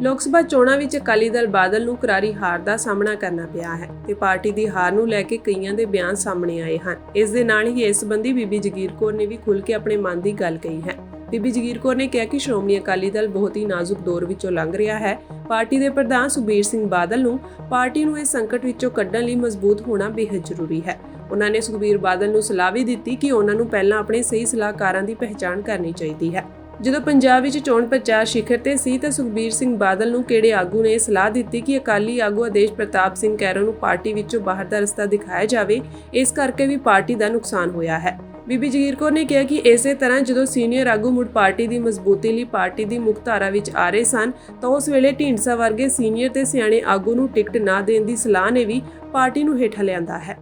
ਲੋਕ ਸਭਾ ਚੋਣਾਂ ਵਿੱਚ ਅਕਾਲੀ ਦਲ ਬਾਦਲ ਨੂੰ ਕਰਾਰੀ ਹਾਰ ਦਾ ਸਾਹਮਣਾ ਕਰਨਾ ਪਿਆ ਹੈ ਤੇ ਪਾਰਟੀ ਦੀ ਹਾਰ ਨੂੰ ਲੈ ਕੇ ਕਈਆਂ ਦੇ ਬਿਆਨ ਸਾਹਮਣੇ ਆਏ ਹਨ। ਇਸ ਦੇ ਨਾਲ ਹੀ ਇਸ ਸੰਬੰਧੀ ਬੀਬੀ ਜਗੀਰ ਕੌਰ ਨੇ ਵੀ ਖੁੱਲ੍ਹ ਕੇ ਆਪਣੇ ਮਨ ਦੀ ਗੱਲ ਕਹੀ ਹੈ। ਬੀਬੀ ਜਗੀਰ ਕੌਰ ਨੇ ਕਿਹਾ ਕਿ ਸ਼੍ਰੋਮਣੀ ਅਕਾਲੀ ਦਲ ਬਹੁਤ ਹੀ ਨਾਜ਼ੁਕ ਦੌਰ ਵਿੱਚੋਂ ਲੰਘ ਰਿਹਾ ਹੈ। ਪਾਰਟੀ ਦੇ ਪ੍ਰਧਾਨ ਸੁਬੀਰ ਸਿੰਘ ਬਾਦਲ ਨੂੰ ਪਾਰਟੀ ਨੂੰ ਇਸ ਸੰਕਟ ਵਿੱਚੋਂ ਕੱਢਣ ਲਈ ਮਜ਼ਬੂਤ ਹੋਣਾ ਬੇहद ਜ਼ਰੂਰੀ ਹੈ। ਉਹਨਾਂ ਨੇ ਸੁਖਬੀਰ ਬਾਦਲ ਨੂੰ ਸਲਾਹ ਵੀ ਦਿੱਤੀ ਕਿ ਉਹਨਾਂ ਨੂੰ ਪਹਿਲਾਂ ਆਪਣੇ ਸਹੀ ਸਲਾਹਕਾਰਾਂ ਦੀ ਪਹਿਚਾਣ ਕਰਨੀ ਚਾਹੀਦੀ ਹੈ। ਜਦੋਂ ਪੰਜਾਬ ਵਿੱਚ ਚੋਣ ਪ੍ਰਚਾਰ ਸਿਖਰ ਤੇ ਸੀ ਤਾਂ ਸੁਖਬੀਰ ਸਿੰਘ ਬਾਦਲ ਨੂੰ ਕਿਹੜੇ ਆਗੂ ਨੇ ਇਹ ਸਲਾਹ ਦਿੱਤੀ ਕਿ ਅਕਾਲੀ ਆਗੂ ਆਦੇਸ਼ ਪ੍ਰਤਾਪ ਸਿੰਘ ਕੈਰੋਂ ਨੂੰ ਪਾਰਟੀ ਵਿੱਚੋਂ ਬਾਹਰ ਦਾ ਰਸਤਾ ਦਿਖਾਇਆ ਜਾਵੇ, ਇਸ ਕਰਕੇ ਵੀ ਪਾਰਟੀ ਦਾ ਨੁਕਸਾਨ ਹੋਇਆ ਹੈ। ਬੀਬੀ ਜਗੀਰ ਕੌਰ ਨੇ ਕਿਹਾ ਕਿ ਇਸੇ ਤਰ੍ਹਾਂ ਜਦੋਂ ਸੀਨੀਅਰ ਆਗੂ ਮੁੜ ਪਾਰਟੀ ਦੀ ਮਜ਼ਬੂਤੀ ਲਈ ਪਾਰਟੀ ਦੀ ਮੁੱਖ ਧਾਰਾ ਵਿੱਚ ਆ ਰਹੇ ਸਨ, ਤਾਂ ਉਸ ਵੇਲੇ ਢੀਂਡਸਾ ਵਰਗੇ ਸੀਨੀਅਰ ਤੇ ਸਿਆਣੇ ਆਗੂ ਨੂੰ ਟਿਕਟ ਨਾ ਦੇਣ ਦੀ ਸਲਾਹ ਨੇ ਵੀ ਪਾਰਟੀ ਨੂੰ ਹੇਠਾਂ ਲਿਆਂਦਾ ਹੈ।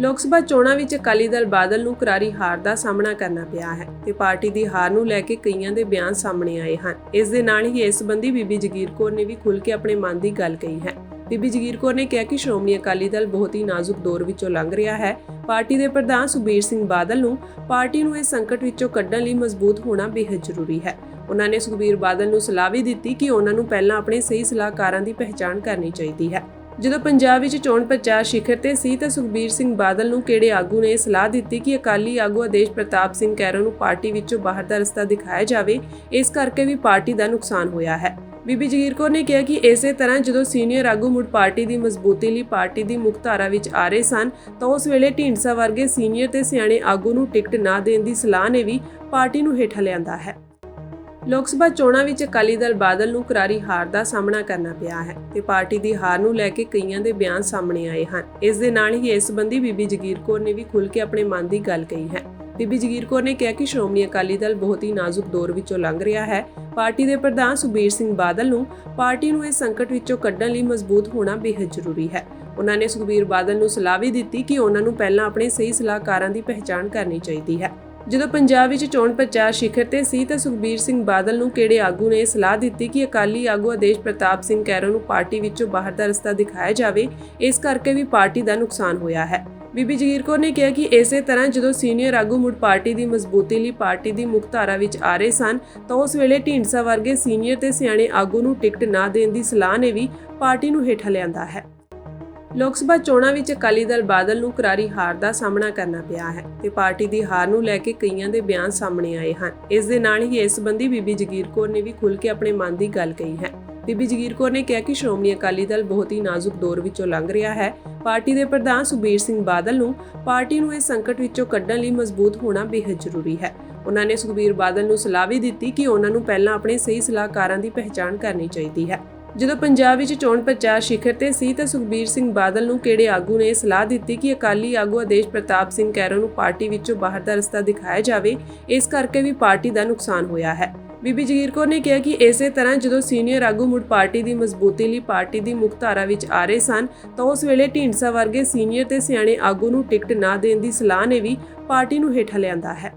ਲੋਕ ਸਭਾ ਚੋਣਾਂ ਵਿੱਚ ਅਕਾਲੀ ਦਲ ਬਾਦਲ ਨੂੰ ਕਰਾਰੀ ਹਾਰ ਦਾ ਸਾਹਮਣਾ ਕਰਨਾ ਪਿਆ ਹੈ ਤੇ ਪਾਰਟੀ ਦੀ ਹਾਰ ਨੂੰ ਲੈ ਕੇ ਕਈਆਂ ਦੇ ਬਿਆਨ ਸਾਹਮਣੇ ਆਏ ਹਨ। ਇਸ ਦੇ ਨਾਲ ਹੀ ਇਸ ਸੰਬੰਧੀ ਬੀਬੀ ਜਗੀਰ ਕੌਰ ਨੇ ਵੀ ਖੁੱਲ੍ਹ ਕੇ ਆਪਣੇ ਮਨ ਦੀ ਗੱਲ ਕਹੀ ਹੈ। ਬੀਬੀ ਜਗੀਰ ਕੌਰ ਨੇ ਕਿਹਾ ਕਿ ਸ਼੍ਰੋਮਣੀ ਅਕਾਲੀ ਦਲ ਬਹੁਤ ਹੀ ਨਾਜ਼ੁਕ ਦੌਰ ਵਿੱਚੋਂ ਲੰਘ ਰਿਹਾ ਹੈ। ਪਾਰਟੀ ਦੇ ਪ੍ਰਧਾਨ ਸੁਬੀਰ ਸਿੰਘ ਬਾਦਲ ਨੂੰ ਪਾਰਟੀ ਨੂੰ ਇਸ ਸੰਕਟ ਵਿੱਚੋਂ ਕੱਢਣ ਲਈ ਮਜ਼ਬੂਤ ਹੋਣਾ ਬੇहद ਜ਼ਰੂਰੀ ਹੈ। ਉਹਨਾਂ ਨੇ ਸੁਖਬੀਰ ਬਾਦਲ ਨੂੰ ਸਲਾਹ ਵੀ ਦਿੱਤੀ ਕਿ ਉਹਨਾਂ ਨੂੰ ਪਹਿਲਾਂ ਆਪਣੇ ਸਹੀ ਸਲਾਹਕਾਰਾਂ ਦੀ ਪਹਿਚਾਣ ਕਰਨੀ ਚਾਹੀਦੀ ਹੈ। ਜਦੋਂ ਪੰਜਾਬ ਵਿੱਚ ਚੋਣ ਪ੍ਰਚਾਰ ਸਿਖਰ ਤੇ ਸੀ ਤਾਂ ਸੁਖਬੀਰ ਸਿੰਘ ਬਾਦਲ ਨੂੰ ਕਿਹੜੇ ਆਗੂ ਨੇ ਇਹ ਸਲਾਹ ਦਿੱਤੀ ਕਿ ਅਕਾਲੀ ਆਗੂ ਆਦੇਸ਼ ਪ੍ਰਤਾਪ ਸਿੰਘ ਕੈਰੋਂ ਨੂੰ ਪਾਰਟੀ ਵਿੱਚੋਂ ਬਾਹਰ ਦਾ ਰਸਤਾ ਦਿਖਾਇਆ ਜਾਵੇ, ਇਸ ਕਰਕੇ ਵੀ ਪਾਰਟੀ ਦਾ ਨੁਕਸਾਨ ਹੋਇਆ ਹੈ। ਬੀਬੀ ਜਗੀਰ ਕੌਰ ਨੇ ਕਿਹਾ ਕਿ ਇਸੇ ਤਰ੍ਹਾਂ ਜਦੋਂ ਸੀਨੀਅਰ ਆਗੂ ਮੁੜ ਪਾਰਟੀ ਦੀ ਮਜ਼ਬੂਤੀ ਲਈ ਪਾਰਟੀ ਦੀ ਮੁੱਖ ਧਾਰਾ ਵਿੱਚ ਆ ਰਹੇ ਸਨ, ਤਾਂ ਉਸ ਵੇਲੇ ਢੀਂਡਸਾ ਵਰਗੇ ਸੀਨੀਅਰ ਤੇ ਸਿਆਣੇ ਆਗੂ ਨੂੰ ਟਿਕਟ ਨਾ ਦੇਣ ਦੀ ਸਲਾਹ ਨੇ ਵੀ ਪਾਰਟੀ ਨੂੰ ਹੇਠਾਂ ਲਿਆਂਦਾ ਹੈ। ਲੋਕ ਸਭਾ ਚੋਣਾਂ ਵਿੱਚ ਅਕਾਲੀ ਦਲ ਬਾਦਲ ਨੂੰ ਕਰਾਰੀ ਹਾਰ ਦਾ ਸਾਹਮਣਾ ਕਰਨਾ ਪਿਆ ਹੈ ਤੇ ਪਾਰਟੀ ਦੀ ਹਾਰ ਨੂੰ ਲੈ ਕੇ ਕਈਆਂ ਦੇ ਬਿਆਨ ਸਾਹਮਣੇ ਆਏ ਹਨ। ਇਸ ਦੇ ਨਾਲ ਹੀ ਇਸ ਸੰਬੰਧੀ ਬੀਬੀ ਜਗੀਰ ਕੌਰ ਨੇ ਵੀ ਖੁੱਲ੍ਹ ਕੇ ਆਪਣੇ ਮਨ ਦੀ ਗੱਲ ਕਹੀ ਹੈ। ਬੀਬੀ ਜਗੀਰ ਕੌਰ ਨੇ ਕਿਹਾ ਕਿ ਸ਼੍ਰੋਮਣੀ ਅਕਾਲੀ ਦਲ ਬਹੁਤ ਹੀ ਨਾਜ਼ੁਕ ਦੌਰ ਵਿੱਚੋਂ ਲੰਘ ਰਿਹਾ ਹੈ। ਪਾਰਟੀ ਦੇ ਪ੍ਰਧਾਨ ਸੁਬੀਰ ਸਿੰਘ ਬਾਦਲ ਨੂੰ ਪਾਰਟੀ ਨੂੰ ਇਸ ਸੰਕਟ ਵਿੱਚੋਂ ਕੱਢਣ ਲਈ ਮਜ਼ਬੂਤ ਹੋਣਾ ਬੇहद ਜ਼ਰੂਰੀ ਹੈ। ਉਹਨਾਂ ਨੇ ਸੁਖਬੀਰ ਬਾਦਲ ਨੂੰ ਸਲਾਹ ਵੀ ਦਿੱਤੀ ਕਿ ਉਹਨਾਂ ਨੂੰ ਪਹਿਲਾਂ ਆਪਣੇ ਸਹੀ ਸਲਾਹਕਾਰਾਂ ਦੀ ਪਹਿਚਾਣ ਕਰਨੀ ਚਾਹੀਦੀ ਹੈ। ਜਦੋਂ ਪੰਜਾਬ ਵਿੱਚ ਚੋਣ ਪ੍ਰਚਾਰ ਸਿਖਰ ਤੇ ਸੀ ਤਾਂ ਸੁਖਬੀਰ ਸਿੰਘ ਬਾਦਲ ਨੂੰ ਕਿਹੜੇ ਆਗੂ ਨੇ ਸਲਾਹ ਦਿੱਤੀ ਕਿ ਅਕਾਲੀ ਆਗੂ ਆਦੇਸ਼ ਪ੍ਰਤਾਪ ਸਿੰਘ ਕੈਰੋਂ ਨੂੰ ਪਾਰਟੀ ਵਿੱਚੋਂ ਬਾਹਰ ਦਾ ਰਸਤਾ ਦਿਖਾਇਆ ਜਾਵੇ, ਇਸ ਕਰਕੇ ਵੀ ਪਾਰਟੀ ਦਾ ਨੁਕਸਾਨ ਹੋਇਆ ਹੈ। ਬੀਬੀ ਜਗੀਰ ਕੌਰ ਨੇ ਕਿਹਾ ਕਿ ਇਸੇ ਤਰ੍ਹਾਂ ਜਦੋਂ ਸੀਨੀਅਰ ਆਗੂ ਮੁੜ ਪਾਰਟੀ ਦੀ ਮਜ਼ਬੂਤੀ ਲਈ ਪਾਰਟੀ ਦੀ ਮੁੱਖ ਧਾਰਾ ਵਿੱਚ ਆ ਰਹੇ ਸਨ, ਤਾਂ ਉਸ ਵੇਲੇ ਢੀਂਡਸਾ ਵਰਗੇ ਸੀਨੀਅਰ ਤੇ ਸਿਆਣੇ ਆਗੂ ਨੂੰ ਟਿਕਟ ਨਾ ਦੇਣ ਦੀ ਸਲਾਹ ਨੇ ਵੀ ਪਾਰਟੀ ਨੂੰ ਹੇਠਾਂ ਲਿਆਂਦਾ ਹੈ। ਲੋਕ ਸਭਾ ਚੋਣਾਂ ਵਿੱਚ ਅਕਾਲੀ ਦਲ ਬਾਦਲ ਨੂੰ ਕਰਾਰੀ ਹਾਰ ਦਾ ਸਾਹਮਣਾ ਕਰਨਾ ਪਿਆ ਹੈ ਤੇ ਪਾਰਟੀ ਦੀ ਹਾਰ ਨੂੰ ਲੈ ਕੇ ਕਈਆਂ ਦੇ ਬਿਆਨ ਸਾਹਮਣੇ ਆਏ ਹਨ। ਇਸ ਦੇ ਨਾਲ ਹੀ ਇਸ ਸੰਬੰਧੀ ਬੀਬੀ ਜਗੀਰ ਕੌਰ ਨੇ ਵੀ ਖੁੱਲ੍ਹ ਕੇ ਆਪਣੇ ਮਨ ਦੀ ਗੱਲ ਕਹੀ ਹੈ। ਬੀਬੀ ਜਗੀਰ ਕੌਰ ਨੇ ਕਿਹਾ ਕਿ ਕੇ ਆਪਣੇ ਮਨ ਦੀ ਗੱਲ ਕਹੀ ਹੈ ਬੀਬੀ ਜਗੀਰ ਕੌਰ ਨੇ ਕਿਹਾ ਕਿ ਸ਼੍ਰੋਮਣੀ ਅਕਾਲੀ ਦਲ ਬਹੁਤ ਹੀ ਨਾਜ਼ੁਕ ਦੌਰ ਵਿੱਚੋਂ ਲੰਘ ਰਿਹਾ ਹੈ। ਪਾਰਟੀ ਦੇ ਪ੍ਰਧਾਨ ਸੁਬੀਰ ਸਿੰਘ ਬਾਦਲ ਨੂੰ ਪਾਰਟੀ ਨੂੰ ਇਸ ਸੰਕਟ ਵਿੱਚੋਂ ਕੱਢਣ ਲਈ ਮਜ਼ਬੂਤ ਹੋਣਾ ਬੇहद ਜ਼ਰੂਰੀ ਹੈ। ਉਹਨਾਂ ਨੇ ਸੁਖਬੀਰ ਬਾਦਲ ਨੂੰ ਸਲਾਹ ਵੀ ਦਿੱਤੀ ਕਿ ਉਹਨਾਂ ਨੂੰ ਪਹਿਲਾਂ ਆਪਣੇ ਸਹੀ ਸਲਾਹਕਾਰਾਂ ਦੀ ਪਹਿਚਾਣ ਕਰਨੀ ਚਾਹੀਦੀ ਹੈ। ਜਦੋਂ ਪੰਜਾਬ ਵਿੱਚ ਚੋਣ ਪ੍ਰਚਾਰ ਸਿਖਰ ਤੇ ਸੀ ਤਾਂ ਸੁਖਬੀਰ ਸਿੰਘ ਬਾਦਲ ਨੂੰ ਕਿਹੜੇ ਆਗੂ ਨੇ ਸਲਾਹ ਦਿੱਤੀ ਕਿ ਅਕਾਲੀ ਆਗੂ ਆਦੇਸ਼ ਪ੍ਰਤਾਪ ਸਿੰਘ ਕੈਰੋਂ ਨੂੰ ਪਾਰਟੀ ਵਿੱਚੋਂ ਬਾਹਰ ਦਾ ਰਸਤਾ ਦਿਖਾਇਆ ਜਾਵੇ, ਇਸ ਕਰਕੇ ਵੀ ਪਾਰਟੀ ਦਾ ਨੁਕਸਾਨ ਹੋਇਆ ਹੈ। ਬੀਬੀ ਜਗੀਰ ਕੌਰ ਨੇ ਕਿਹਾ ਕਿ ਇਸੇ ਤਰ੍ਹਾਂ ਜਦੋਂ ਸੀਨੀਅਰ ਆਗੂ ਮੁੜ ਪਾਰਟੀ ਦੀ ਮਜ਼ਬੂਤੀ ਲਈ ਪਾਰਟੀ ਦੀ ਮੁੱਖ ਧਾਰਾ ਵਿੱਚ ਆ ਰਹੇ ਸਨ, ਤਾਂ ਉਸ ਵੇਲੇ ਢੀਂਡਸਾ ਵਰਗੇ ਸੀਨੀਅਰ ਤੇ ਸਿਆਣੇ ਆਗੂ ਨੂੰ ਟਿਕਟ ਨਾ ਦੇਣ ਦੀ ਸਲਾਹ ਨੇ ਵੀ ਪਾਰਟੀ ਨੂੰ ਹੇਠਾਂ ਲਿਆਂਦਾ ਹੈ।